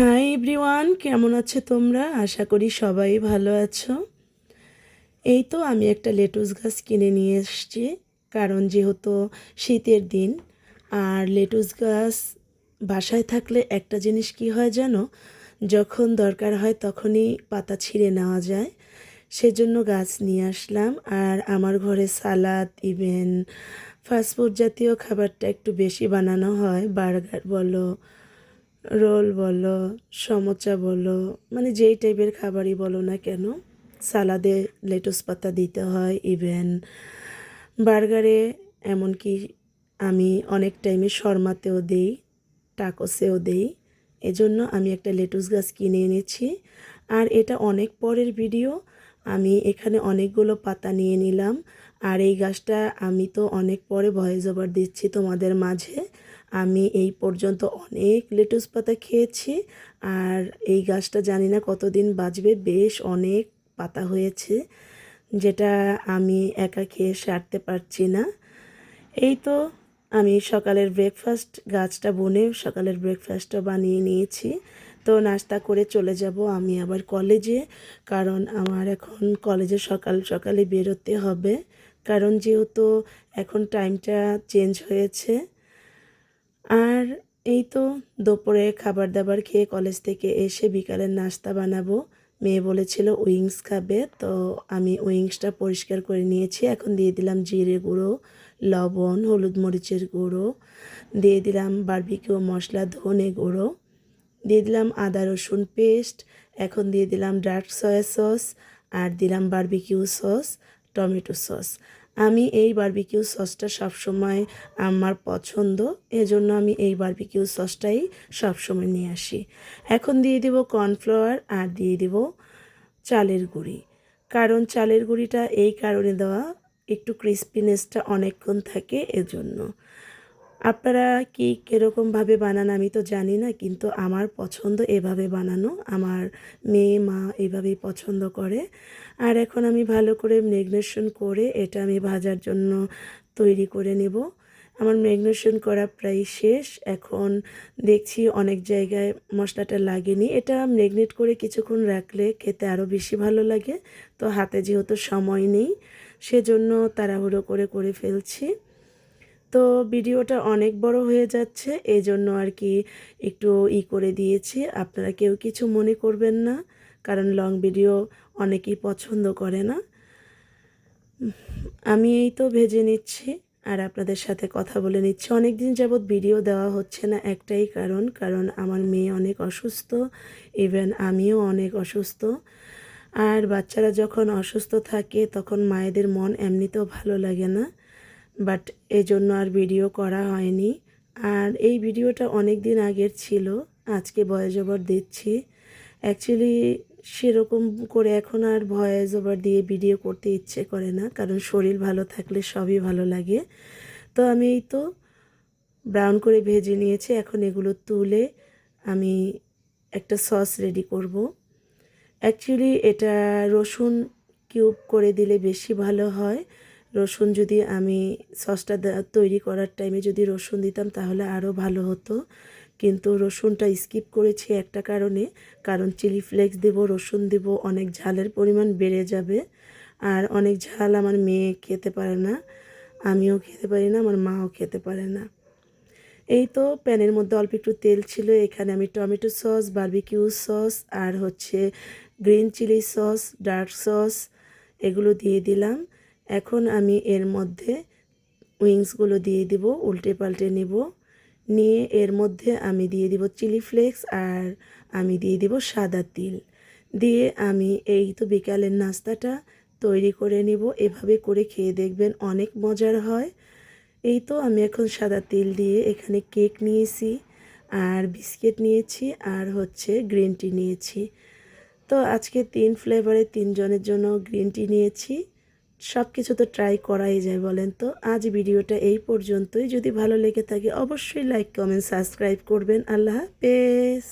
Hi everyone কেমন আছো তোমরা? আশা করি সবাই ভালো আছো। এই তো আমি একটা লেটুস গাছ কিনে নিয়ে এসেছি, কারণ যেহেতু শীতের দিন, আর লেটুস গাছ বাসায় থাকলে একটা জিনিস কি হয় জানো? যখন দরকার হয় তখনই পাতা ছিঁড়ে নেওয়া যায়। সেজন্য গাছ নিয়ে আসলাম, আর আমার ঘরে সালাদ, ইভেন ফাস্টফুড জাতীয় খাবারটা একটু বেশি বানানো হয়, বার্গার বলো রোল বলো, সমোচা বলো মানে যেই টাইপের খাবারই বলো না কেন, সালাদে লেটুস পাতা দিতে হয় ইভেন বার্গারে এমনকি আমি অনেক টাইমে শর্মাতেও দিই, টাকোসেও দিই, এজন্য আমি একটা লেটুস গাছ কিনে এনেছি। আর এটা অনেক পরের ভিডিও আমি এখানে অনেকগুলো পাতা নিয়ে নিলাম। আর এই গাছটা আমি তো অনেক পরে ভয়েস ওভার দিচ্ছি তোমাদের মাঝে। আমি এই পর্যন্ত অনেক লেটুস পাতা খেয়েছি আর এই গাছটা জানি না কতদিন বাঁচবে, বেশ অনেক পাতা হয়েছে যেটা আমি একা খেয়ে সারতে পারছি না। এই তো আমি সকালের ব্রেকফাস্ট গাছটা বনে সকালের ব্রেকফাস্টটা বানিয়ে নিয়েছি। তো নাস্তা করে চলে যাব আমি আবার কলেজে কারণ আমার এখন কলেজে সকাল সকালে বেরোতে হবে। কারণ যেহেতু এখন টাইমটা চেঞ্জ হয়েছে আর এই তো দুপুরে খাবার দাবার খেয়ে কলেজ থেকে এসে বিকালের নাস্তা বানাবো। মেয়ে বলেছিল উইংস খাবে, তো আমি উইংসটা পরিষ্কার করে নিয়েছি। এখন দিয়ে দিলাম জিরে গুঁড়ো, লবণ, হলুদ মরিচের গুঁড়ো, দিয়ে দিলাম বারবিকিউ মশলা, ধনে গুঁড়ো, দিয়ে দিলাম আদা রসুন পেস্ট এখন দিয়ে দিলাম ডার্ক সয়া সস আর দিলাম বারবিকিউ সস টমেটো সস আমি এই বার্বিকিউ সসটা সবসময় আমার পছন্দ, এজন্য আমি এই বার্বিকিউ সসটাই সবসময় নিয়ে আসি। এখন দিয়ে দেব কর্নফ্লাওয়ার আর দিয়ে দেব চালের গুঁড়ি। কারণ চালের গুঁড়িটা এই কারণে দেওয়া, একটু ক্রিস্পিনেসটা অনেকক্ষণ থাকে এজন্য। আপনারা কি কীরকমভাবে বানান আমি তো জানি না, কিন্তু আমার পছন্দ এভাবে বানানো, আমার মেয়ে, মা এভাবেই পছন্দ করে। আর এখন আমি ভালো করে ম্যাগনেশন করে এটা আমি ভাজার জন্য তৈরি করে নেব। আমার ম্যাগনেশন করা প্রায় শেষ, এখন দেখছি অনেক জায়গায় মশলাটা লাগেনি। এটা ম্যাগনেট করে কিছুক্ষণ রাখলে খেতে আরও বেশি ভালো লাগে। তো হাতে যেহেতু সময় নেই, সেজন্য তাড়াহুড়ো করে করে ফেলছি। তো ভিডিওটা অনেক বড় হয়ে যাচ্ছে এই জন্য আর কি একটু ই করে দিয়েছি। আপনারা কেউ কিছু মনে করবেন না, কারণ লং ভিডিও অনেকেই পছন্দ করে না। আমি এই তো ভেজে নিচ্ছি, আর আপনাদের সাথে কথা বলে নিচ্ছি। অনেক দিন যাবৎ ভিডিও দেওয়া হচ্ছে না একটাই কারণ কারণ আমার মেয়ে অনেক অসুস্থ ইভেন আমিও অনেক অসুস্থ। আর বাচ্চারা যখন অসুস্থ থাকে, তখন মায়েদের মন এমনিতেও ভালো লাগে না। বাট এজন্য আর ভিডিও করা হয়নি। আর এই ভিডিওটা অনেক দিন আগের ছিল, আজকে ভয়েস ওভার দিচ্ছি। অ্যাকচুয়ালি সেরকম করে এখন আর ভয়েস ওভার দিয়ে ভিডিও করতে ইচ্ছে করে না, কারণ শরীর ভালো থাকলে সবই ভালো লাগে। তো আমি এই তো ব্রাউন করে ভেজে নিয়েছি, এখন এগুলো তুলে আমি একটা সস রেডি করব। অ্যাকচুয়ালি এটা রসুন কিউব করে দিলে বেশি ভালো হয়। রসুন যদি আমি সসটা তৈরি করার টাইমে যদি রসুন দিতাম তাহলে আরও ভালো হতো। কিন্তু রসুনটা স্কিপ করেছি একটা কারণে, কারণ চিলি ফ্লেক্স দেব, রসুন দেব, অনেক ঝালের পরিমাণ বেড়ে যাবে। আর অনেক ঝাল আমার মেয়ে খেতে পারে না, আমিও খেতে পারি না, আমার মাও খেতে পারে না। এই তো প্যানের মধ্যে অল্প একটু তেল ছিল, এখানে আমি টমেটো সস বার্বিকিউ সস আর হচ্ছে green chilli sauce dark sauce, এগুলো দিয়ে দিলাম। এখন আমি এর মধ্যে উইংসগুলো দিয়ে দিব, উল্টে পাল্টে নেব। নিয়ে এর মধ্যে আমি দিয়ে দিব চিলি ফ্লেক্স আর আমি দিয়ে দিব সাদা তিল। দিয়ে আমি এই তো বিকালের নাস্তাটা তৈরি করে নিব, এভাবে করে খেয়ে দেখবেন অনেক মজার হয়। এই তো আমি এখন সাদা তিল দিয়ে এখানে কেক নিয়েছি আর বিস্কিট নিয়েছি আর হচ্ছে গ্রিন টি নিয়েছি। তো আজকে তিন ফ্লেভারে তিনজনের জন্য গ্রিন টি নিয়েছি। সব কিছু তো ট্রাই করাই যায় বলেন তো। আজ ভিডিওটা এই পর্যন্তই। যদি ভালো লেগে থাকে, অবশ্যই লাইক কমেন্ট সাবস্ক্রাইব করবেন। আল্লাহ হাফেজ।